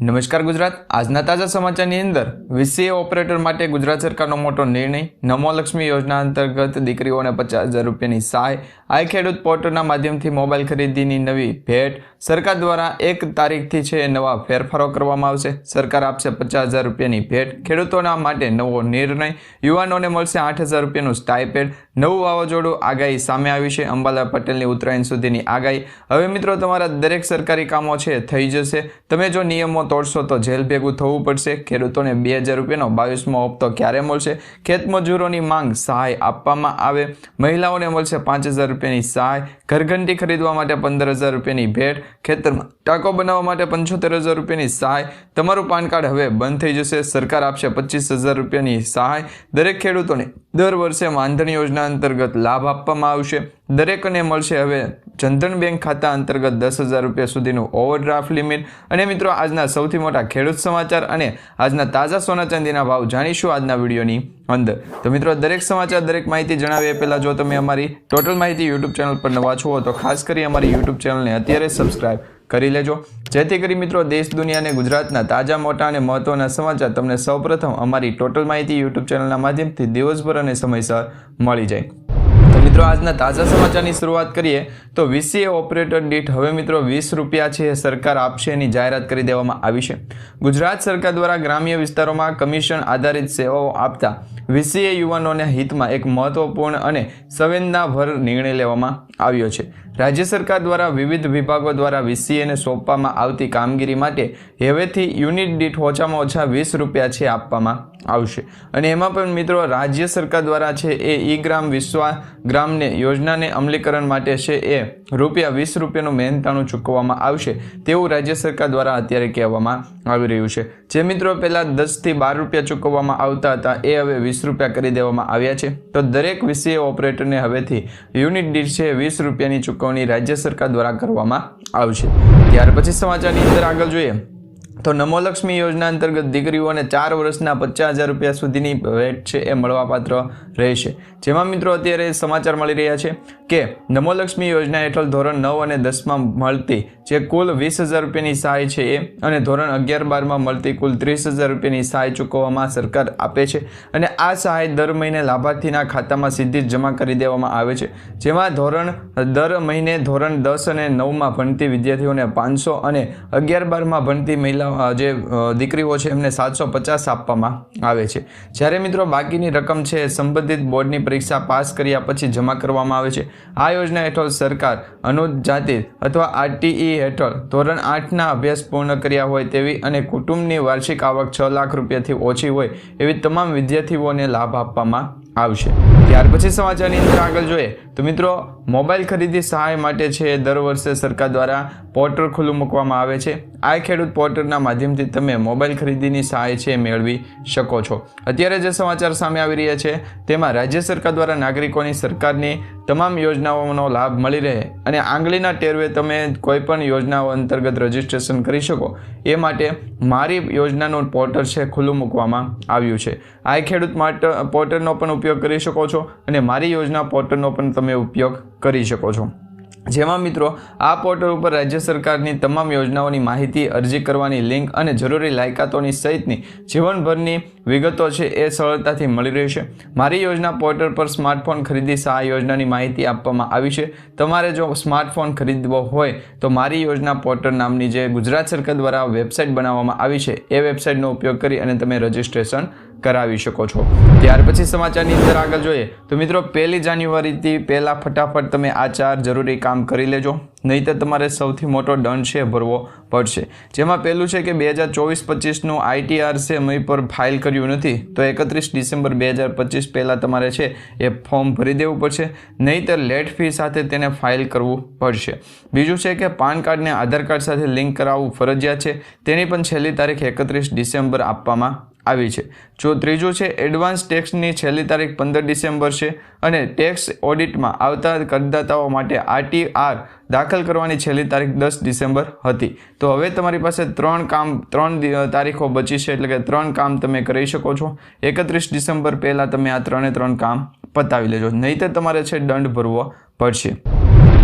નમસ્કાર ગુજરાત. આજના તાજા સમાચારની અંદર વીસીએ ઓપરેટર માટે ગુજરાત સરકારનો મોટો નિર્ણય. નમો લક્ષ્મી યોજના અંતર્ગત દીકરીઓને પચાસ હજાર રૂપિયાની સહાય. આઈ ખેડૂત પોર્ટલના માધ્યમથી મોબાઈલ ખરીદીની નવી ભેટ સરકાર દ્વારા એક તારીખથી છે નવા ફેરફારો કરવામાં આવશે. સરકાર આપશે પચાસ હજાર રૂપિયાની ભેટ. ખેડૂતોના માટે નવો નિર્ણય. યુવાનોને મળશે આઠ હજાર રૂપિયાનું સ્ટાઇપેડ. નવું વાવાઝોડું આગાહી સામે આવી છે. અંબાલા પટેલની ઉત્તરાયણ સુધીની આગાહી. હવે મિત્રો, તમારા દરેક સરકારી કામો છે, થઈ જશે. તમે જો નિયમો તોડશો તો જેલ ભેગું થવું પડશે. ખેડૂતોને બે હજાર રૂપિયાનો બાવીસમો હપ્તો ક્યારે મળશે? ખેતમજૂરોની માંગ સહાય આપવામાં આવે. મહિલાઓને મળશે પાંચ હજાર રૂપિયાની સહાય. ઘરઘંટી ખરીદવા માટે પંદર હજાર રૂપિયાની ભેટ. ખેતરમાં ટાંકો બનાવવા માટે પંચોતેર હજાર રૂપિયાની સહાય. તમારું પાન કાર્ડ હવે બંધ થઈ જશે. સરકાર આપશે પચીસ હજાર રૂપિયાની સહાય. દરેક ખેડૂતોને દર વર્ષે માનધન યોજના અંતર્ગત લાભ આપવામાં આવશે. દરેકને મળશે હવે જનધન બેંક ખાતા અંતર્ગત દસ હજાર રૂપિયા સુધીનું ઓવરડ્રાફ્ટ લિમિટ. અને મિત્રો, આજના સૌથી મોટા ખેડૂત સમાચાર અને આજના તાજા સોના ચાંદીના ભાવ જાણીશું આજના વિડીયોની અંદર. તો મિત્રો, દરેક સમાચાર, દરેક માહિતી જણાવીએ. પહેલાં જો તમે અમારી ટોટલ માહિતી યુટ્યુબ ચેનલ પર નવા છો, તો ખાસ કરી અમારી યુટ્યુબ ચેનલને અત્યારે સબસ્ક્રાઇબ કરી લેજો. જેથી કરી મિત્રો, દેશ, દુનિયા અને ગુજરાતના તાજા, મોટા અને મહત્વના સમાચાર તમને સૌપ્રથમ અમારી ટોટલ માહિતી યુટ્યુબ ચેનલના માધ્યમથી દિવસભર અને સમયસર મળી જાય. મિત્રો, આજના તાજા સમાચારની શરૂઆત કરીએ તો વીસીએ ઓપરેટર દીઠ હવે મિત્રો વીસ રૂપિયા છે સરકાર આપશે એની જાહેરાત કરી દેવામાં આવી છે. ગુજરાત સરકાર દ્વારા ગ્રામ્ય વિસ્તારોમાં કમિશન આધારિત સેવાઓ આપતા વીસીએ યુવાનોના હિતમાં એક મહત્વપૂર્ણ અને સંવેદનાભર નિર્ણય લેવામાં આવ્યો છે. રાજ્ય સરકાર દ્વારા વિવિધ વિભાગો દ્વારા વીસીએને સોંપવામાં આવતી કામગીરી માટે હવેથી યુનિટ દીઠ ઓછામાં ઓછા વીસ રૂપિયા છે આપવામાં આવશે. અને એમાં પણ મિત્રો રાજ્ય સરકાર દ્વારા છે એ ઈ ગ્રામ વિશ્વા ગ્રામને યોજનાને અમલીકરણ માટે છે એ રૂપિયા વીસ રૂપિયાનું મહેનતાણું ચૂકવવામાં આવશે તેવું રાજ્ય સરકાર દ્વારા અત્યારે કહેવામાં આવી રહ્યું છે. જે મિત્રો પહેલાં દસથી બાર રૂપિયા ચૂકવવામાં આવતા હતા, એ હવે વીસ રૂપિયા કરી દેવામાં આવ્યા છે. તો દરેક વીસીએ ઓપરેટરને હવેથી યુનિટ દીઠ છે વીસ રૂપિયાની ચૂકવણી રાજ્ય સરકાર દ્વારા કરવામાં આવશે. ત્યાર પછી સમાચારની અંદર આગળ જોઈએ. તો નમોલક્ષ્મી યોજના અંતર્ગત દીકરીઓને ચાર વર્ષના પચાસ હજાર રૂપિયા સુધીની ભેટ છે એ મળવાપાત્ર રહેશે. જેમાં મિત્રો અત્યારે સમાચાર મળી રહ્યા છે કે નમોલક્ષ્મી યોજના હેઠળ ધોરણ નવ અને દસમાં મળતી જે કુલ વીસ હજાર રૂપિયાની સહાય છે એ અને ધોરણ અગિયાર બારમાં મળતી કુલ ત્રીસ હજાર રૂપિયાની સહાય ચૂકવવામાં સરકાર આપે છે અને આ સહાય દર મહિને લાભાર્થીના ખાતામાં સીધી જ જમા કરી દેવામાં આવે છે. જેમાં ધોરણ દર મહિને ધોરણ દસ અને નવમાં ભણતી વિદ્યાર્થીઓને પાંચસો અને અગિયાર બારમાં ભણતી મહિલા અ, જે દીકરીઓ છે એમને સાતસો પચાસ આપવામાં આવે છે. જ્યારે મિત્રો બાકીની રકમ છે સંબંધિત બોર્ડની પરીક્ષા પાસ કર્યા પછી જમા કરવામાં આવે છે. આ યોજના હેઠળ સરકાર અનુજાતિ અથવા આરટીઈ હેઠળ ધોરણ આઠના અભ્યાસ પૂર્ણ કર્યા હોય તેવી અને કુટુંબની વાર્ષિક આવક છ લાખ રૂપિયાથી ઓછી હોય એવી તમામ વિદ્યાર્થીઓને લાભ આપવામાં આવશે. ત્યાર પછી સમાચારની અંદર આગળ જોઈએ તો મિત્રો મોબાઈલ ખરીદી સહાય માટે છે દર વર્ષે સરકાર દ્વારા પોર્ટલ ખુલ્લું મૂકવામાં આવે છે. આ ખેડૂત પોર્ટલના માધ્યમથી તમે મોબાઈલ ખરીદીની સહાય છે મેળવી શકો છો. અત્યારે જે સમાચાર સામે આવી રહ્યા છે, તેમાં રાજ્ય સરકાર દ્વારા નાગરિકોની સરકારની તમામ યોજનાઓનો લાભ મળી રહે અને આંગળીના ટેરવે તમે કોઈપણ યોજનાઓ અંતર્ગત રજીસ્ટ્રેશન કરી શકો. એ માટે મારી યોજનાનું પોર્ટલ છે ખુલ્લું મૂકવામાં આવ્યું છે. આ ખેડૂત માટે પોર્ટલનો પણ ઉપયોગ કરી શકો છો અને મારી યોજના પોર્ટલનો પણ તમે ઉપયોગ કરી શકો છો. જેમાં મિત્રો, આ પોર્ટલ ઉપર રાજ્ય સરકારની તમામ યોજનાઓની માહિતી અરજી કરવાની લિંક અને જરૂરી લાયકાતોની સહિતની જીવનભરની વિગતો છે એ સરળતાથી મળી રહેશે. મારી યોજના પોર્ટલ પર સ્માર્ટફોન ખરીદી સહાય યોજનાની માહિતી આપવામાં આવી છે. તમારે જો સ્માર્ટફોન ખરીદવો હોય, તો મારી યોજના પોર્ટલ નામની જે ગુજરાત સરકાર દ્વારા વેબસાઇટ બનાવવામાં આવી છે, એ વેબસાઇટનો ઉપયોગ કરી અને તમે રજિસ્ટ્રેશન કરાવી શકો છો. ત્યાર પછી સમાચારની અંદર આગળ જોઈએ, તો મિત્રો પહેલી જાન્યુઆરીથી પહેલાં ફટાફટ તમે આ ચાર જરૂરી કામ કરી લેજો નહીં તમારે સૌથી મોટો દંડ છે ભરવો પડશે. જેમાં પહેલું છે કે બે હજાર ચોવીસ પચીસનું આઈટીઆર છે મઈ પર ફાઇલ કર્યું નથી, તો એકત્રીસ ડિસેમ્બર બે હજાર પચીસ પહેલાં તમારે છે એ ફોર્મ ભરી દેવું પડશે, નહીંતર લેટ ફી સાથે તેને ફાઇલ કરવું પડશે. બીજું છે કે પાન કાર્ડને આધાર કાર્ડ સાથે લિંક કરાવવું ફરજિયાત છે, તેની પણ છેલ્લી તારીખ એકત્રીસ ડિસેમ્બર આપવામાં આવી છે. જો ત્રીજું છે એડવાન્સ ટેક્સની છેલ્લી તારીખ પંદર ડિસેમ્બર છે અને ટેક્સ ઓડિટમાં આવતા કરદાતાઓ માટે આરટીઆર દાખલ કરવાની છેલ્લી તારીખ દસ ડિસેમ્બર હતી. તો હવે તમારી પાસે ત્રણ કામ, ત્રણ તારીખો બચી છે એટલે કે ત્રણ કામ તમે કરી શકો છો. એકત્રીસ ડિસેમ્બર પહેલાં તમે આ ત્રણે ત્રણ કામ પતાવી લેજો. નહીં તો તમારે છે દંડ ભરવો પડશે.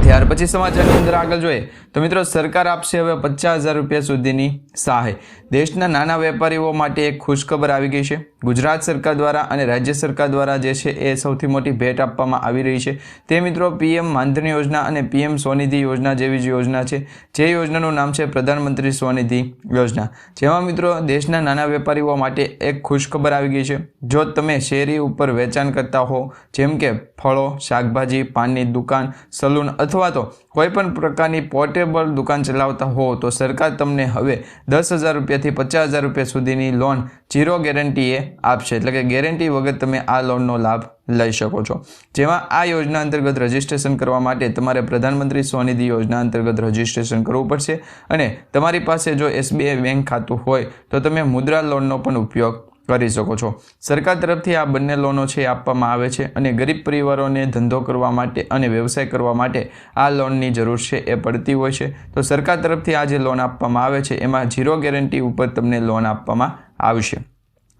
ત્યાર પછી સમાચારની અંદર આગળ જોઈએ તો મિત્રો સરકાર આપશે હવે પચાસ હજાર રૂપિયા સુધીની સહાય. દેશના નાના વેપારીઓ માટે એક ખુશખબર આવી ગઈ છે. ગુજરાત સરકાર દ્વારા અને રાજ્ય સરકાર દ્વારા જે છે એ સૌથી મોટી ભેટ આપવામાં આવી રહી છે. તે મિત્રો પીએમ માનધન યોજના અને પીએમ સ્વનિધિ યોજના જેવી જ યોજના છે. જે યોજનાનું નામ છે પ્રધાનમંત્રી સ્વનિધિ યોજના. જેમાં મિત્રો દેશના નાના વેપારીઓ માટે એક ખુશખબર આવી ગઈ છે. જો તમે શેરી ઉપર વેચાણ કરતા હો, જેમ કે ફળો, શાકભાજી, પાનની દુકાન, સલૂન અથવા તો કોઈ પણ પ્રકારની પોર્ટેબલ દુકાન ચલાવતા હો, તો સરકાર તમને હવે દસ હજાર રૂપિયાથી પચાસ હજાર રૂપિયા સુધીની લોન જીરો ગેરંટીએ આપશે. એટલે કે ગેરંટી વગર તમે આ લોનનો લાભ લઈ શકો છો. જેમાં આ યોજના અંતર્ગત રજીસ્ટ્રેશન કરવા માટે તમારે પ્રધાનમંત્રી સ્વનિધિ યોજના અંતર્ગત રજીસ્ટ્રેશન કરવું પડશે. અને તમારી પાસે જો એસબીઆઈ બેંક ખાતું હોય, તો તમે મુદ્રા લોનનો પણ ઉપયોગ કરી શકો છો. સરકાર તરફથી આ બંને લોનો છે આપવામાં આવે છે અને ગરીબ પરિવારોને ધંધો કરવા માટે અને વ્યવસાય કરવા માટે આ લોનની જરૂર છે એ પડતી હોય છે. તો સરકાર તરફથી આ જે લોન આપવામાં આવે છે, એમાં ઝીરો ગેરંટી ઉપર તમને લોન આપવામાં આવશે.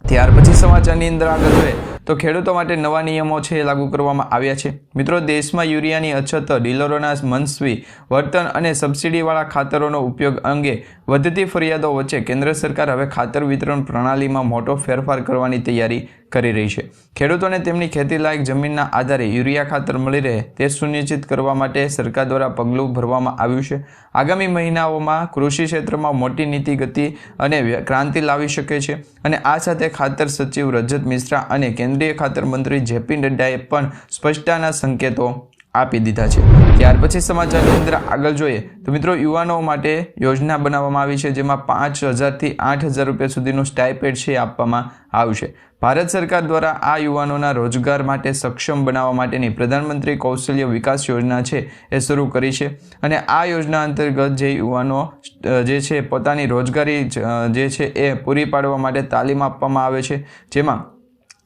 ત્યાર પછી સમાચારની અંદર આગળ જોઈએ તો ખેડૂતો માટે નવા નિયમો છે એ લાગુ કરવામાં આવ્યા છે. મિત્રો, દેશમાં યુરિયાની અછત, ડીલરોના મનસ્વી વર્તન અને સબસિડીવાળા ખાતરોનો ઉપયોગ અંગે વધતી ફરિયાદો વચ્ચે કેન્દ્ર સરકાર હવે ખાતર વિતરણ પ્રણાલીમાં મોટો ફેરફાર કરવાની તૈયારી કરી રહી છે. ખેડૂતોને તેમની ખેતીલાયક જમીનના આધારે યુરિયા ખાતર મળી રહે તે સુનિશ્ચિત કરવા માટે સરકાર દ્વારા પગલું ભરવામાં આવ્યું છે. આગામી મહિનાઓમાં કૃષિ ક્ષેત્રમાં મોટી નીતિ ગતિ અને ક્રાંતિ લાવી શકે છે અને આ સાથે ખાતર સચિવ રજત મિશ્રા અને કેન્દ્રીય ખાતર મંત્રી જેપી નડ્ડાએ પણ સ્પષ્ટતાના સંકેતો આપી દીધા છે. ત્યાર પછી સમાચારની અંદર આગળ જોઈએ તો મિત્રો યુવાનો માટે યોજના બનાવવામાં આવી છે જેમાં પાંચ હજારથી આઠ હજાર રૂપિયા સુધીનું સ્ટાઇપેડ છે આપવામાં આવશે ભારત સરકાર દ્વારા આ યુવાનોના રોજગાર માટે સક્ષમ બનાવવા માટેની પ્રધાનમંત્રી કૌશલ્ય વિકાસ યોજના છે એ શરૂ કરી છે. અને આ યોજના અંતર્ગત જે યુવાનો, જે છે, પોતાની રોજગારી જે છે એ પૂરી પાડવા માટે તાલીમ આપવામાં આવે છે. જેમાં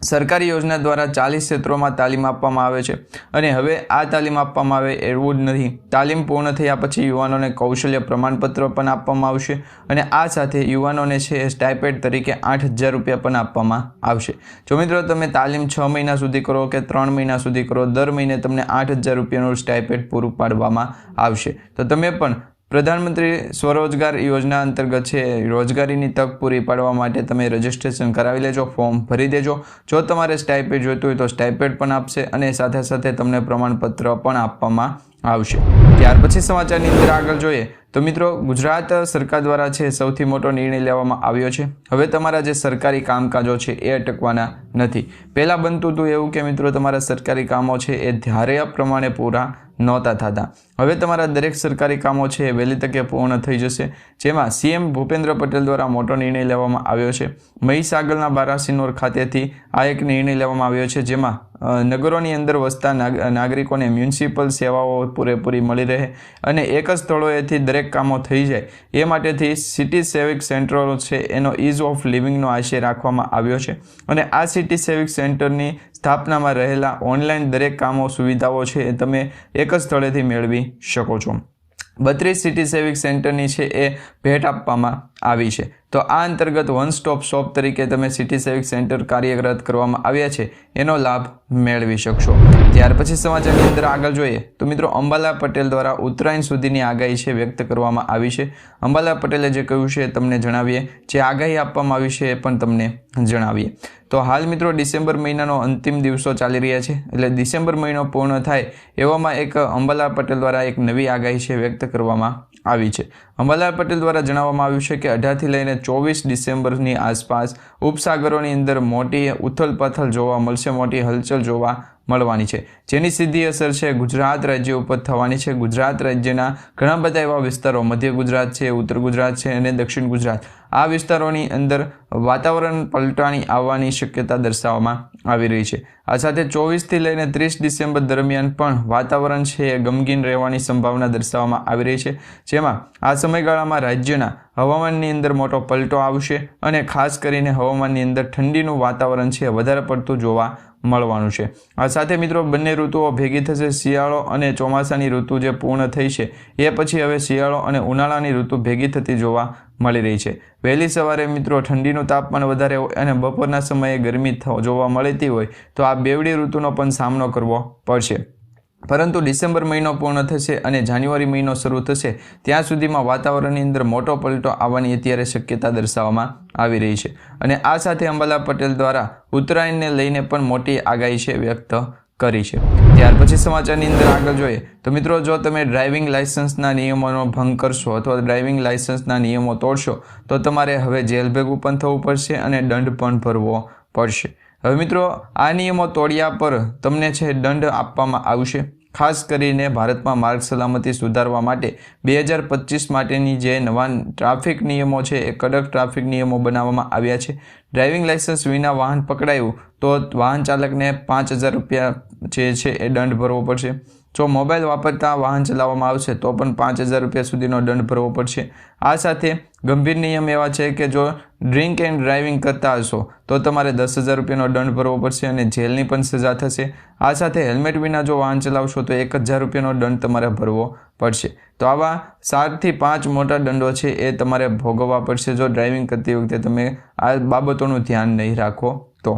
સરકારી યોજના દ્વારા ચાલીસ ક્ષેત્રોમાં તાલીમ આપવામાં આવે છે અને હવે આ તાલીમ આપવામાં આવે એવું જ નથી. તાલીમ પૂર્ણ થયા પછી યુવાનોને કૌશલ્ય પ્રમાણપત્ર પણ આપવામાં આવશે અને આ સાથે યુવાનોને છે સ્ટાઇપેડ તરીકે આઠ હજાર રૂપિયા પણ આપવામાં આવશે. જો મિત્રો તમે તાલીમ છ મહિના સુધી કરો કે ત્રણ મહિના સુધી કરો, દર મહિને તમને આઠ હજાર રૂપિયાનું સ્ટાઇપેડ પૂરું પાડવામાં આવશે. તો તમે પણ પ્રધાનમંત્રી સ્વરોજગાર યોજના અંતર્ગત છે. રોજગારીની તક પૂરી પાડવા માટે તમે રજીસ્ટ્રેશન કરાવી લેજો, ફોર્મ ભરી દેજો. જો તમારે સ્ટાઇપેડ જોઈતું હોય તો સ્ટાઇપેડ પણ આપશે અને સાથે સાથે તમને પ્રમાણપત્ર પણ આપવામાં આવશે. ત્યાર પછી સમાચારની અંદર આગળ જોઈએ. તો મિત્રો, ગુજરાત સરકાર દ્વારા છે સૌથી મોટો નિર્ણય લેવામાં આવ્યો છે. હવે તમારા જે સરકારી કામકાજો છે એ અટકવાના નથી. પહેલાં બનતું હતું એવું કે મિત્રો, તમારા સરકારી કામો છે એ ધાર્યા પ્રમાણે પૂરા નહોતા થતા. હવે તમારા દરેક સરકારી કામો છે એ વહેલી તકે પૂર્ણ થઈ જશે. જેમાં સીએમ ભૂપેન્દ્ર પટેલ દ્વારા મોટો નિર્ણય લેવામાં આવ્યો છે. મહીસાગરના બારાસિનોર ખાતેથી આ એક નિર્ણય લેવામાં આવ્યો છે, જેમાં નગરોની અંદર વસતા નાગ- નાગરિકોને મ્યુનિસિપલ સેવાઓ પૂરેપૂરી મળી રહે અને એક જ સ્થળોએથી દરેક કામો થઈ જાય. એ માટેથી સિટી સેવિક સેન્ટરો છે એનો ઇઝ ઓફ લિવિંગનો આશય રાખવામાં આવ્યો છે. અને આ સિટી સેવિક સેન્ટરની સ્થાપનામાં રહેલા ઓનલાઈન દરેક કામો સુવિધાઓ છે એ તમે એક જ સ્થળેથી મેળવી શકો છો. બત્રીસ સિટી સેવિક સેન્ટરની છે એ ભેટ આપવામાં આવી છે. તો આ અંતર્ગત વન સ્ટોપ શોપ તરીકે તમે સિટી સેવિક સેન્ટર કાર્યરત કરવામાં આવ્યા છે. એનો લાભ મેળવી શકશો. ત્યાર પછી સમાચારની અંદર આગળ જોઈએ તો મિત્રો અંબાલા પટેલ દ્વારા ઉત્તરાયણ સુધીની આગાહી છે વ્યક્ત કરવામાં આવી છે. અંબાલા પટેલે જે કહ્યું છે તમને જણાવીએ. જે આગાહી આપવામાં આવી છે એ પણ તમને જણાવીએ. તો હાલ મિત્રો ડિસેમ્બર મહિનાનો અંતિમ દિવસો ચાલી રહ્યા છે. એટલે ડિસેમ્બર મહિનો પૂર્ણ થાય એવામાં એક અંબાલા પટેલ દ્વારા એક નવી આગાહી છે વ્યક્ત કરવામાં આવી છે. અંબાલાલ પટેલ દ્વારા જણાવવામાં આવ્યું છે કે અઢારથી લઈને ચોવીસ ડિસેમ્બરની આસપાસ ઉપસાગરોની અંદર મોટી ઉથલપાથલ જોવા મળશે, મોટી હલચલ જોવા મળવાની છે. જેની સીધી અસર છે ગુજરાત રાજ્ય ઉપર થવાની છે. ગુજરાત રાજ્યના ઘણા બધા એવા વિસ્તારો, મધ્ય ગુજરાત છે, ઉત્તર ગુજરાત છે અને દક્ષિણ ગુજરાત. આ વિસ્તારોની અંદર વાતાવરણ પલટાણી આવવાની શક્યતા દર્શાવવામાં આવી રહી છે. આ સાથે ચોવીસથી લઈને ત્રીસ ડિસેમ્બર દરમિયાન પણ વાતાવરણ છે એ ગમગીન રહેવાની સંભાવના દર્શાવવામાં આવી રહી છે. જેમાં આ સમયગાળામાં રાજ્યના હવામાનની અંદર મોટો પલટો આવશે અને ખાસ કરીને હવામાનની અંદર ઠંડીનું વાતાવરણ છે વધારે પડતું જોવા મળવાનું છે. આ સાથે મિત્રો બંને ઋતુઓ ભેગી થશે. શિયાળો અને ચોમાસાની ઋતુ જે પૂર્ણ થઈ છે, એ પછી હવે શિયાળો અને ઉનાળાની ઋતુ ભેગી થતી જોવા મળી રહી છે. વહેલી સવારે મિત્રો ઠંડીનું તાપમાન વધારે હોય અને બપોરના સમયે ગરમી જોવા મળતી હોય, તો આ બેવડી ઋતુનો પણ સામનો કરવો પડશે. પરંતુ ડિસેમ્બર મહિનો પૂર્ણ થશે અને જાન્યુઆરી મહિનો શરૂ થશે, ત્યાં સુધીમાં વાતાવરણની અંદર મોટો પલટો આવવાની અત્યારે શક્યતા દર્શાવવામાં આવી રહી છે. અને આ સાથે અંબાલા પટેલ દ્વારા ઉત્તરાયણને લઈને પણ મોટી આગાહી છે વ્યક્ત કરી છે. ત્યાર પછી સમાચારની અંદર આગળ જોઈએ, તો મિત્રો જો તમે ડ્રાઇવિંગ લાઇસન્સના નિયમોનો ભંગ કરશો અથવા ડ્રાઇવિંગ લાઇસન્સના નિયમો તોડશો, તો તમારે હવે જેલ ભેગું પણ થવું પડશે અને દંડ પણ ભરવો પડશે. હવે મિત્રો, આ નિયમો તોડ્યા પર તમને છે દંડ આપવામાં આવશે? ખાસ કરીને ભારતમાં માર્ગ સલામતી સુધારવા માટે બે હજાર પચીસ માટેની જે નવા ટ્રાફિક નિયમો છે, એ કડક ટ્રાફિક નિયમો બનાવવામાં આવ્યા છે. ડ્રાઇવિંગ લાઇસન્સ વિના વાહન પકડાયું તો વાહન ચાલકને પાંચ હજાર રૂપિયા જે છે, એ દંડ ભરવો પડશે. જો મોબાઈલ વાપરતા વાહન ચલાવવામાં આવશે, તો પણ પાંચ હજાર રૂપિયા સુધીનો દંડ ભરવો પડશે. આ સાથે ગંભીર નિયમ એવા છે કે જો ડ્રિંક એન્ડ ડ્રાઇવિંગ કરતા હશો, તો તમારે દસ હજાર રૂપિયાનો દંડ ભરવો પડશે અને જેલની પણ સજા થશે. આ સાથે હેલ્મેટ વિના જો વાહન ચલાવશો, તો એક હજાર રૂપિયાનો દંડ તમારે ભરવો પડશે. તો આવા સાતથી પાંચ મોટા દંડો છે એ તમારે ભોગવવા પડશે જો ડ્રાઇવિંગ કરતી વખતે તમે આ બાબતોનું ધ્યાન નહીં રાખો તો.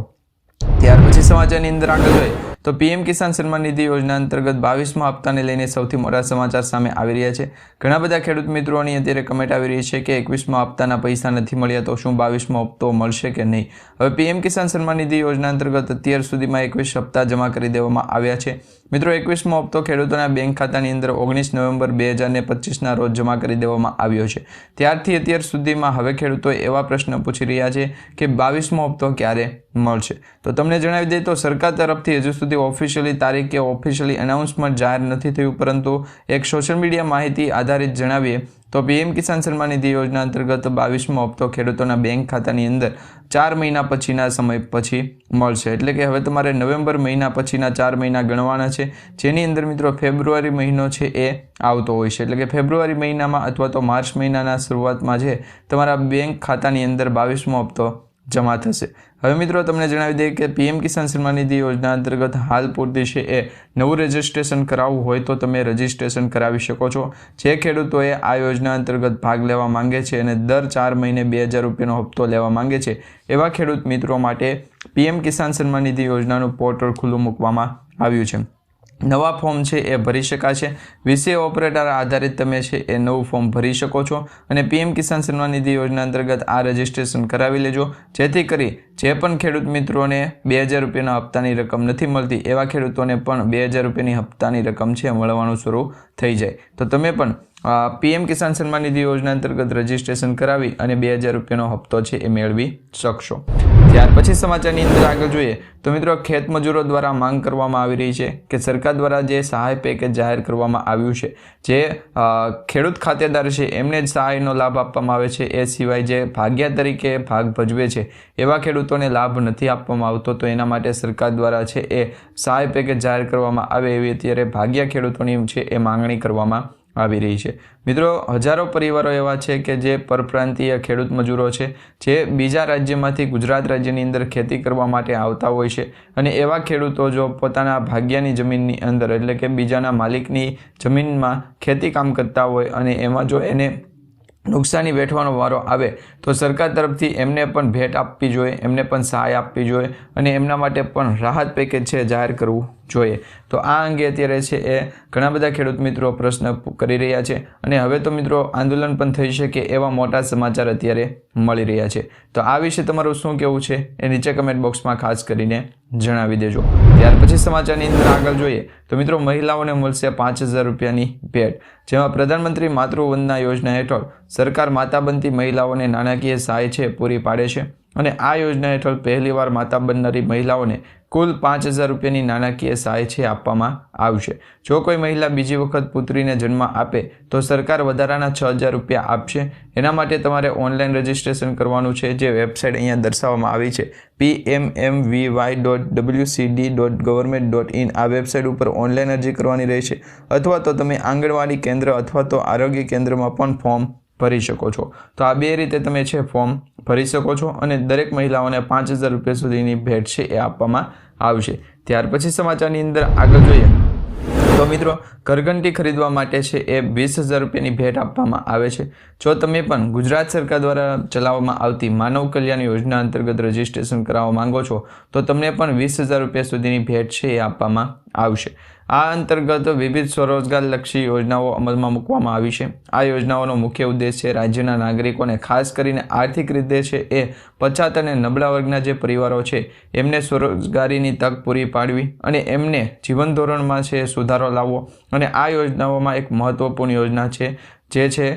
ત્યાર પછી સમાચારની અંદર આગળ જોઈએ તો પીએમ કિસાન સન્માન નિધિ યોજના અંતર્ગત બાવીસમાં હપ્તાને લઈને સૌથી મોટા સમાચાર સામે આવી રહ્યા છે. ઘણા બધા ખેડૂત મિત્રોની અત્યારે કમેન્ટ આવી રહી છે કે એકવીસમાં હપ્તાના પૈસા નથી મળ્યા તો શું બાવીસમાં હપ્તો મળશે કે નહીં? હવે પીએમ કિસાન સન્માન નિધિ યોજના અંતર્ગત અત્યાર સુધીમાં એકવીસ હપ્તા જમા કરી દેવામાં આવ્યા છે. મિત્રો, એકવીસમો હપ્તો ખેડૂતોના બેંક ખાતાની અંદર ઓગણીસ નવેમ્બર બે હજાર ને પચીસના રોજ જમા કરી દેવામાં આવ્યો છે. ત્યારથી અત્યાર સુધીમાં હવે ખેડૂતો એવા પ્રશ્ન પૂછી રહ્યા છે કે બાવીસમો હપ્તો ક્યારે મળશે? તો તમને જણાવી દઈએ તો સરકાર તરફથી હજુ સુધી ઓફિશિયલી તારીખ કે ઓફિશિયલી અનાઉન્સમેન્ટ જાહેર નથી થયું, પરંતુ એક સોશિયલ મીડિયા માહિતી આધારિત જણાવીએ તો પીએમ કિસાન સન્માન નિધિ યોજના અંતર્ગત બાવીસમો હપ્તો ખેડૂતોના બેંક ખાતાની અંદર ચાર મહિના પછીના સમય પછી મળશે. એટલે કે હવે તમારે નવેમ્બર મહિના પછીના ચાર મહિના ગણવાના છે. જેની અંદર મિત્રો ફેબ્રુઆરી મહિનો છે એ આવતો હોય છે. એટલે કે ફેબ્રુઆરી મહિનામાં અથવા તો માર્ચ મહિનાના શરૂઆતમાં છે તમારા બેંક ખાતાની અંદર બાવીસમો હપ્તો જમા થશે. હવે મિત્રો તમને જણાવી દઈએ કે પીએમ કિસાન સન્માન નિધિ યોજના અંતર્ગત હાલ પૂરતી છે એ નવું રજિસ્ટ્રેશન કરાવવું હોય તો તમે રજિસ્ટ્રેશન કરાવી શકો છો. જે ખેડૂતોએ આ યોજના અંતર્ગત ભાગ લેવા માંગે છે અને દર ચાર મહિને બે હજાર રૂપિયાનો હપ્તો લેવા માંગે છે, એવા ખેડૂત મિત્રો માટે પીએમ કિસાન સન્માન નિધિ યોજનાનું પોર્ટલ ખુલ્લું મૂકવામાં આવ્યું છે. નવા ફોર્મ છે એ ભરી શકાશે. વિષય ઓપરેટર આધારિત તમે છે એ નવું ફોર્મ ભરી શકો છો અને પીએમ કિસાન સન્માન નિધિ યોજના અંતર્ગત આ રજિસ્ટ્રેશન કરાવી લેજો. જેથી કરી જે પણ ખેડૂત મિત્રોને બે હજાર રૂપિયાના હપ્તાની રકમ નથી મળતી, એવા ખેડૂતોને પણ બે હજાર રૂપિયાની હપ્તાની રકમ છે મળવાનું શરૂ થઈ જાય. તો તમે પણ પીએમ કિસાન સન્માન નિધિ યોજના અંતર્ગત રજીસ્ટ્રેશન કરાવી અને બે હજાર રૂપિયાનો હપ્તો છે એ મેળવી શકશો. ત્યાર પછી સમાચારની અંદર આગળ જોઈએ તો મિત્રો ખેત મજૂરો દ્વારા માંગ કરવામાં આવી રહી છે કે સરકાર દ્વારા જે સહાય પેકેજ જાહેર કરવામાં આવ્યું છે, જે ખેડૂત ખાતેદાર છે, એમને જ સહાયનો લાભ આપવામાં આવે છે, એ સિવાય જે ભાગ્યા તરીકે ભાગ ભજવે છે, એવા ખેડૂતોને લાભ નથી આપવામાં આવતો, તો એના માટે સરકાર દ્વારા છે એ સહાય પેકેજ જાહેર કરવામાં આવે એવી અત્યારે ભાગ્યા ખેડૂતોની છે એ માંગણી કરવામાં આવી રહી છે. મિત્રો, હજારો પરિવારો એવા છે કે જે પરપ્રાંતીય ખેડૂત મજૂરો છે, જે બીજા રાજ્યમાંથી ગુજરાત રાજ્યની અંદર ખેતી કરવા માટે આવતા હોય છે. અને એવા ખેડૂતો જો પોતાના ભાગ્યની જમીનની અંદર, એટલે કે બીજાના માલિકની જમીનમાં ખેતી કામ કરતા હોય અને એમાં જો એને નુકસાની વેઠવાનો વારો આવે, તો સરકાર તરફથી એમને પણ ભેટ આપવી જોઈએ, એમને પણ સહાય આપવી જોઈએ અને એમના માટે પણ રાહત પેકેજ છે જાહેર કરવું. જોઈએ. તો આ અંગે અત્યારે છે એ ઘણા બધા ખેડૂત મિત્રો પ્રશ્ન કરી રહ્યા છે અને હવે તો મિત્રો આંદોલન પણ થઈ શકે એવા મોટા સમાચાર અત્યારે મળી રહ્યા છે. તો આ વિશે તમારું શું કહેવું છે એ નીચે કમેન્ટ બોક્સમાં ખાસ કરીને જણાવી દેજો. ત્યાર પછી સમાચારની અંદર આગળ જોઈએ તો મિત્રો મહિલાઓને મળશે પાંચ હજાર રૂપિયાની ભેટ, જેમાં પ્રધાનમંત્રી માતૃવંદના યોજના હેઠળ સરકાર માતા બનતી મહિલાઓને નાણાકીય સહાય છે પૂરી પાડે છે. અને આ યોજના હેઠળ પહેલીવાર માતા બનનારી મહિલાઓને કુલ પાંચ હજાર રૂપિયાની નાણાકીય સહાય છે આપવામાં આવશે. જો કોઈ મહિલા બીજી વખત પુત્રીને જન્મ આપે, તો સરકાર વધારાના છ હજાર રૂપિયા આપશે. એના માટે તમારે ઓનલાઈન રજિસ્ટ્રેશન કરવાનું છે, જે વેબસાઇટ અહીંયા દર્શાવવામાં આવી છે. P M M V Y dot WCD dot government dot in આ વેબસાઇટ ઉપર ઓનલાઈન અરજી કરવાની રહેશે. અથવા તો તમે આંગણવાડી કેન્દ્ર અથવા તો આરોગ્ય કેન્દ્રમાં પણ ફોર્મ ભરી શકો છો. તો આ બે રીતે તમે છે ફોર્મ ભરી શકો છો અને દરેક મહિલાઓને પાંચ હજાર રૂપિયા સુધીની ભેટ છે એ આપવામાં આવશે. ત્યાર પછી સમાચારની અંદર આગળ જોઈએ. તો મિત્રો, ઘરઘંટી ખરીદવા માટે છે એ વીસ હજાર રૂપિયાની ભેટ આપવામાં આવે છે. જો તમે પણ ગુજરાત સરકાર દ્વારા ચલાવવામાં આવતી માનવ કલ્યાણ યોજના અંતર્ગત રજીસ્ટ્રેશન કરાવવા માંગો છો, તો તમને પણ વીસ હજાર રૂપિયા સુધીની ભેટ છે એ આપવામાં આવશે. આ અંતર્ગત વિવિધ સ્વરોજગારલક્ષી યોજનાઓ અમલમાં મૂકવામાં આવી છે. આ યોજનાઓનો મુખ્ય ઉદ્દેશ છે રાજ્યના નાગરિકોને ખાસ કરીને આર્થિક રીતે છે એ પછાત અને નબળા વર્ગના જે પરિવારો છે, એમને સ્વરોજગારીની તક પૂરી પાડવી અને એમને જીવન ધોરણમાં છે સુધારો લાવવો અને આ યોજનાઓમાં એક મહત્ત્વપૂર્ણ યોજના છે, જે છે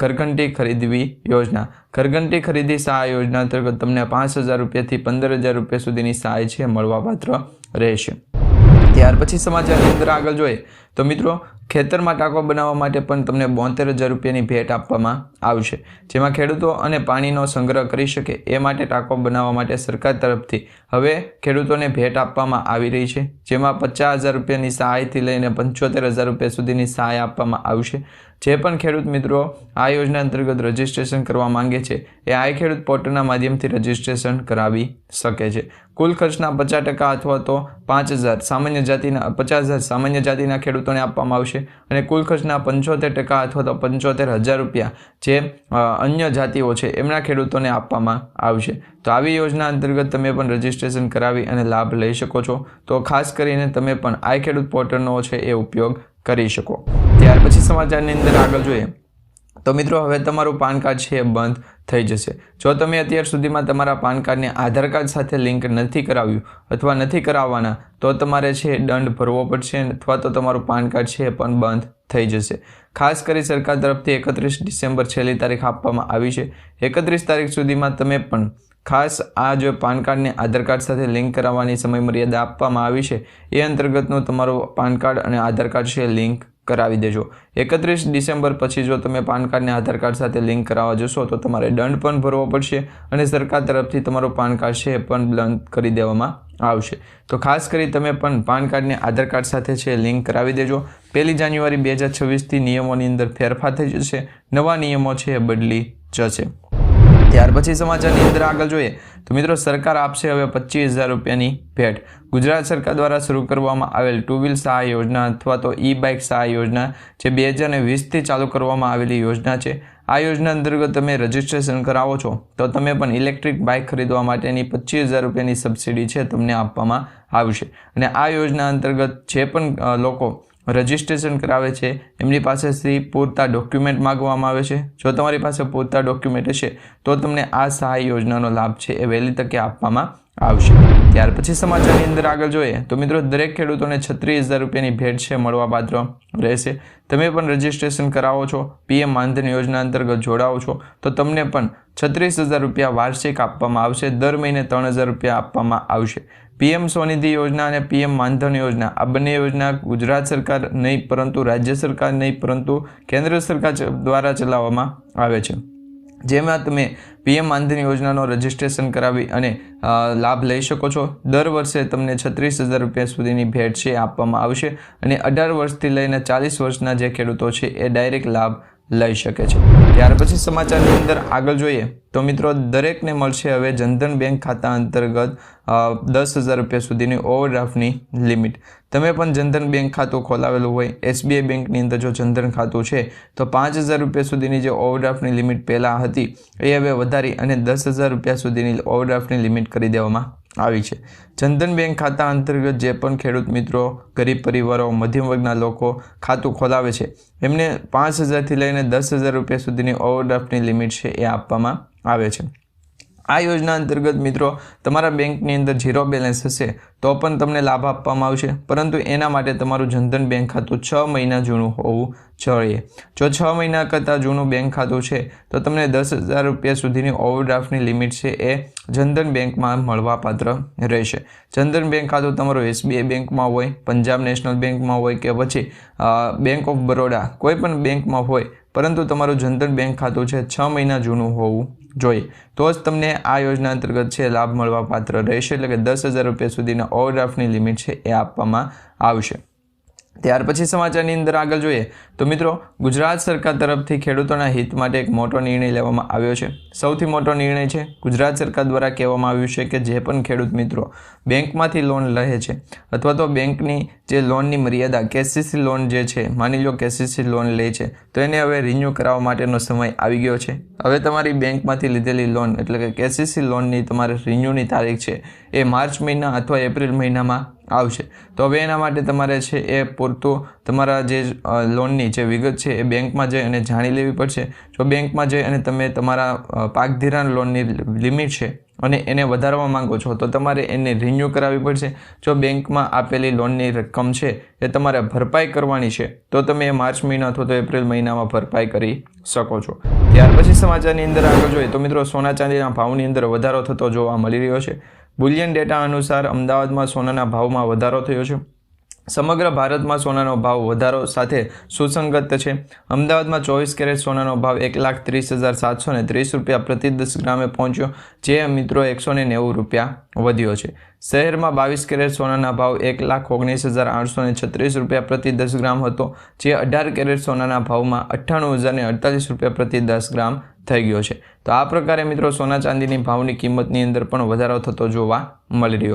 ઘરઘંટી ખરીદવી યોજના. ઘરઘંટી ખરીદી સહાય યોજના અંતર્ગત તમને પાંચ હજાર રૂપિયાથી પંદર હજાર રૂપિયા સુધીની સહાય છે, મળવાપાત્ર રહેશે. ત્યાર પછી સમાચારની અંદર આગળ જોઈએ તો મિત્રો, ખેતરમાં ટાંકો બનાવવા માટે પણ તમને બોતેર હજાર રૂપિયાની ભેટ આપવામાં આવશે. જેમાં ખેડૂતો અને પાણીનો સંગ્રહ કરી શકે એ માટે ટાંકો બનાવવા માટે સરકાર તરફથી હવે ખેડૂતોને ભેટ આપવામાં આવી રહી છે. જેમાં પચાસ હજાર રૂપિયાની સહાયથી લઈને પંચોતેર હજાર રૂપિયા સુધીની સહાય આપવામાં આવશે. જે પણ ખેડૂત મિત્રો આ યોજના અંતર્ગત રજીસ્ટ્રેશન કરવા માંગે છે, એ આઈ ખેડૂત પોર્ટલના માધ્યમથી રજીસ્ટ્રેશન કરાવી શકે છે. કુલ ખર્ચના પચાસ ટકા અથવા તો પાંચ હજાર. સામાન્ય જાતિના, પચાસ હજાર સામાન્ય જાતિના ખેડૂતોને આપવામાં આવશે અને કુલ ખર્ચના પંચોતેર ટકા અથવા તો પંચોતેર હજાર રૂપિયા જે અન્ય જાતિઓ છે, એમના ખેડૂતોને આપવામાં આવશે. તો આવી યોજના અંતર્ગત તમે પણ રજીસ્ટ્રેશન કરાવી અને લાભ લઈ શકો છો. તો ખાસ કરીને તમે પણ આઈ ખેડૂત પોર્ટલનો છે એ ઉપયોગ કરી શકો. ત્યાર પછી સમાચારની અંદર આગળ જોઈએ. તો મિત્રો, હવે તમારું પાન કાર્ડ છે બંધ. થઈ જશે. જો તમે અત્યાર સુધીમાં તમારા પાન કાર્ડને આધાર કાર્ડ સાથે લિંક નથી કરાવ્યું અથવા નથી કરાવવાના, તો તમારે છે દંડ ભરવો પડશે અથવા તો તમારું પાન કાર્ડ છે પણ બંધ થઈ જશે. ખાસ કરી સરકાર તરફથી એકત્રીસ ડિસેમ્બર છેલ્લી તારીખ આપવામાં આવી છે. એકત્રીસ તારીખ સુધીમાં તમે પણ ખાસ આ જો પાન કાર્ડને આધાર કાર્ડ સાથે લિંક કરાવવાની સમય મર્યાદા આપવામાં આવી છે, એ અંતર્ગતનું તમારું પાન કાર્ડ અને આધાર કાર્ડ છે લિંક કરાવી દેજો. એકત્રીસ ડિસેમ્બર પછી જો તમે પાન કાર્ડને આધાર કાર્ડ સાથે લિંક કરાવવા જશો, તો તમારે દંડ પણ ભરવો પડશે અને સરકાર તરફથી તમારું પાન કાર્ડ છે એ પણ બંધ કરી દેવામાં આવશે. તો ખાસ કરી તમે પણ પાન કાર્ડને આધાર કાર્ડ સાથે છે લિંક કરાવી દેજો. પહેલી જાન્યુઆરી બે હજાર છવ્વીસથી નિયમોની અંદર ફેરફાર થઈ જશે. નવા નિયમો છે એ બદલી જશે. ત્યાર પછી સમાચારની અંદર આગળ જોઈએ તો મિત્રો સરકાર આપશે હવે પચીસ હજાર રૂપિયાની ભેટ. ગુજરાત સરકાર દ્વારા શરૂ કરવામાં આવેલ ટુ વ્હીલ સહાય યોજના અથવા તો ઈ બાઇક સહાય યોજના જે બે હજાર ને વીસથી ચાલુ કરવામાં આવેલી યોજના છે. આ યોજના અંતર્ગત તમે રજિસ્ટ્રેશન કરાવો છો તો તમે પણ ઇલેક્ટ્રિક બાઇક ખરીદવા માટેની પચીસ હજાર રૂપિયાની સબસિડી છે તમને આપવામાં આવશે. અને આ યોજના અંતર્ગત જે પણ લોકો રજિસ્ટ્રેશન કરાવે છે. એમની પાસેથી પૂરતા ડોક્યુમેન્ટ માગવામાં આવે છે. જો તમારી પાસે પૂરતા ડોક્યુમેન્ટ હશે, તો તમને આ સહાય યોજનાનો લાભ છે એ વહેલી તકે આપવામાં આવશે. ત્યાર પછી સમાચારની અંદર આગળ જોઈએ, તો મિત્રો દરેક ખેડૂતોને છત્રીસ હજાર રૂપિયાની ભેટ છે મળવાપાત્ર રહેશે. તમે પણ રજિસ્ટ્રેશન કરાવો છો, પીએમ માનધન યોજના અંતર્ગત જોડાઓ છો, તો તમને પણ છત્રીસ હજાર રૂપિયા વાર્ષિક આપવામાં આવશે. દર મહિને ત્રણ હજાર રૂપિયા આપવામાં આવશે. પીએમ સ્વનિધિ યોજના અને પીએમ માનધન યોજના, આ બંને યોજના ગુજરાત સરકાર નહીં, પરંતુ રાજ્ય સરકાર નહીં, પરંતુ કેન્દ્ર સરકાર દ્વારા ચલાવવામાં આવે છે. જેમાં તમે પીએમ માનધન યોજનાનો રજિસ્ટ્રેશન કરાવી અને લાભ લઈ શકો છો. દર વર્ષે તમને છત્રીસ હજાર રૂપિયા સુધીની ભેટ છે આપવામાં આવશે અને અઢાર વર્ષથી લઈને ચાલીસ વર્ષના જે ખેડૂતો છે એ ડાયરેક્ટ લાભ લઈ શકે છે. ત્યાર પછી સમાચારની અંદર આગળ જોઈએ તો મિત્રો દરેકને મળશે હવે જનધન બેંક ખાતા અંતર્ગત દસ હજાર રૂપિયા સુધીની ઓવરડ્રાફ્ટની લિમિટ. તમે પણ જનધન બેંક ખાતું ખોલાવેલું હોય, એસબીઆઈ બેંકની અંદર જો જનધન ખાતું છે, તો પાંચ હજાર રૂપિયા સુધીની જે ઓવરડ્રાફ્ટની લિમિટ પહેલાં હતી, એ હવે વધારી અને દસ હજાર રૂપિયા સુધીની ઓવરડ્રાફ્ટની લિમિટ કરી દેવામાં આવી છે. જનધન બેંક ખાતા અંતર્ગત જે પણ ખેડૂત મિત્રો, ગરીબ પરિવારો, મધ્યમ વર્ગના લોકો ખાતું ખોલાવે છે, એમને પાંચ હજારથી લઈને દસ હજાર રૂપિયા સુધીની ઓવરડ્રાફ્ટની લિમિટ છે એ આપવામાં આવે છે. આ યોજના અંતર્ગત મિત્રો, તમારા બેંકની અંદર ઝીરો બેલેન્સ હશે, તો પણ તમને લાભ આપવામાં આવશે. પરંતુ એના માટે તમારું જનધન બેંક ખાતું છ મહિના જૂનું હોવું જોઈએ. જો છ મહિના કરતાં જૂનું બેંક ખાતું છે, તો તમને દસ હજાર રૂપિયા સુધીની ઓવરડ્રાફ્ટની લિમિટ છે એ જનધન બેંકમાં મળવાપાત્ર રહેશે. જનધન બેંક ખાતું તમારું એસબીઆઈ બેંકમાં હોય, પંજાબ નેશનલ બેંકમાં હોય કે પછી બેંક ઓફ બરોડા, કોઈ પણ બેંકમાં હોય, પરંતુ તમારું જનધન બેંક ખાતું છે છ મહિના જૂનું હોવું જોઈએ તો જ તમને આ યોજના અંતર્ગત છે, લાભ મળવા પાત્ર રહેશે. એટલે કે દસ હજાર રૂપિયા સુધીના ઓવરડ્રાફ્ટની લિમિટ છે એ આપવામાં આવશે. ત્યાર પછી સમાચારની અંદર આગળ જોઈએ તો મિત્રો, ગુજરાત સરકાર તરફથી ખેડૂતોના હિત માટે એક મોટો નિર્ણય લેવામાં આવ્યો છે. સૌથી મોટો નિર્ણય છે, ગુજરાત સરકાર દ્વારા કહેવામાં આવ્યું છે કે જે પણ ખેડૂત મિત્રો બેંકમાંથી લોન લે છે અથવા તો બેંકની જે લોનની મર્યાદા, કેસીસી લોન જે છે, માની લો કેસીસી લોન લે છે, તો એને હવે રિન્યૂ કરાવવા માટેનો સમય આવી ગયો છે. હવે તમારી બેંકમાંથી લીધેલી લોન, એટલે કે કેસીસી લોનની તમારે રિન્યૂની તારીખ છે એ માર્ચ મહિના અથવા એપ્રિલ મહિનામાં આવશે. તો હવે એના માટે તમારે છે એ પૂરતું તમારા જે લોનની જે વિગત છે એ બેંકમાં જઈ અને જાણી લેવી પડશે. જો બેંકમાં જઈ અને તમે તમારા પાક ધિરાણ લોનની લિમિટ છે અને એને વધારવા માંગો છો, તો તમારે એને રિન્યૂ કરાવવી પડશે. જો બેંકમાં આપેલી લોનની રકમ છે એ તમારે ભરપાઈ કરવાની છે, તો તમે એ માર્ચ મહિના અથવા તો એપ્રિલ મહિનામાં ભરપાઈ કરી શકો છો. ત્યાર પછી સમાચારની અંદર આગળ જોઈએ તો મિત્રો સોના ચાંદીના ભાવની અંદર વધારો થતો જોવા મળી રહ્યો છે. બુલિયન ડેટા અનુસાર અમદાવાદમાં સોનાના ભાવમાં વધારો થયો છે. સમગ્ર ભારતમાં સોનાનો ભાવ વધારો સાથે સુસંગત છે. અમદાવાદમાં ચોવીસ કેરેટ સોનાનો ભાવ એક લાખ ત્રીસ હજાર સાતસો ને ત્રીસ રૂપિયા પ્રતિ દસ ગ્રામે પહોંચ્યો, જે મિત્રો એકસો ને નેવું રૂપિયા વધ્યો છે. શહેરમાં બાવીસ કેરેટ સોનાના ભાવ એક લાખ ઓગણીસ હજાર આઠસો ને છત્રીસ રૂપિયા પ્રતિ દસ ગ્રામ હતો, જે અઢાર કેરેટ સોનાના ભાવમાં અઠ્ઠાણું હજાર ને અડતાલીસ રૂપિયા પ્રતિ દસ ગ્રામ થઈ ગયો છે. તો આ પ્રકારે મિત્રો સોના ચાંદીની ભાવની કિંમતની અંદર પણ વધારો થતો જોવા મળી રહ્યો